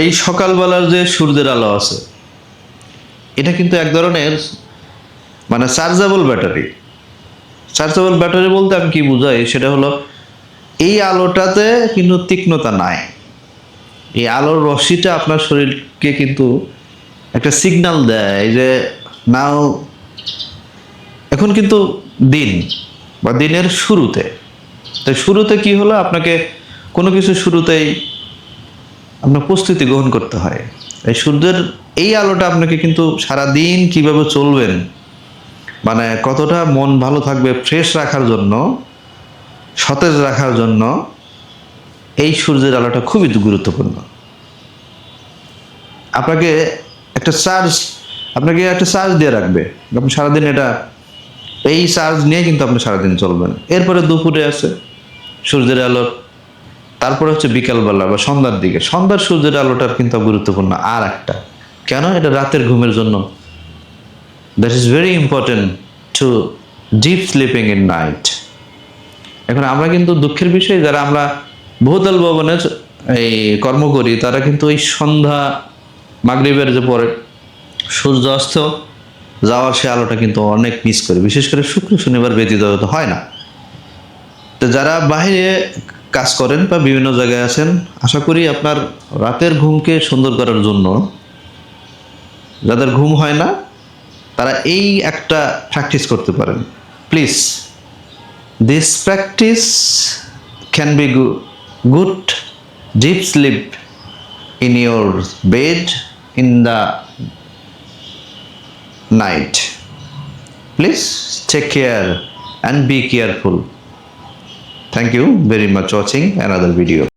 এই সকালবেলার যে সূর্যের আলো আছে, এটা কিন্তু এক ধরনের মানে চার্জেবল ব্যাটারি চার্জেবল ব্যাটারি বলতে আমি কি বুঝাই? সেটা হলো, এই আলোটাতে কিন্তু তীক্ষ্ণতা নাই। এই আলোর রশ্মিটা আপনার শরীরকে কিন্তু একটা সিগন্যাল দেয় যে, নাও, এখন কিন্তু দিন বা দিনের শুরুতে। তো শুরুতে কি হলো? আপনাকে কোনো কিছু শুরুতেই আপনার প্রস্তুতি গ্রহণ করতে হয়। এই সূর্যের এই আলোটা আপনাকে কিন্তু সারা দিন কীভাবে চলবেন মানে কতটা মন ভালো থাকবে ফ্রেশ রাখার জন্য, সতেজ রাখার জন্য, এই সূর্যের আলোটা খুবই গুরুত্বপূর্ণ। আপনাকে একটা চার্জ আপনাকে একটা চার্জ দিয়ে রাখবে। আপনি সারাদিন এটা, এই চার্জ নিয়ে কিন্তু আপনি সারাদিন চলবেন। এরপরে দুপুরে আছে, সূর্যের আলোর তারপরে হচ্ছে বিকালবেলা বা সন্ধ্যার দিকে। সন্ধ্যার সূর্যের আলোটার কিন্তু গুরুত্বপূর্ণ। আর একটা কেন এটা রাতের ঘুমের জন্য? That is very important to deep sleeping in night এখন আমরা কিন্তু দুঃখের বিষয়, যারা আমরা বহুতল ভবনের এই কর্ম করি, তারা কিন্তু ওই সন্ধ্যা মাগরিবের যে পরে সূর্য অস্ত, যাওয়ার সে আলোটা কিন্তু অনেক মিস করে। বিশেষ করে শুক্র শনিবার ব্যতীত হয় না। তো যারা বাইরে কাজ করেন বা বিভিন্ন জায়গায় আছেন আশা করি আপনার রাতের ঘুমকে সুন্দর করার জন্য যাদের ঘুম হয় না, তারা এই একটা প্র্যাকটিস করতে পারেন please this practice can be good deep sleep in your bed in the night. Please take care and be careful. Thank you very much watching another video.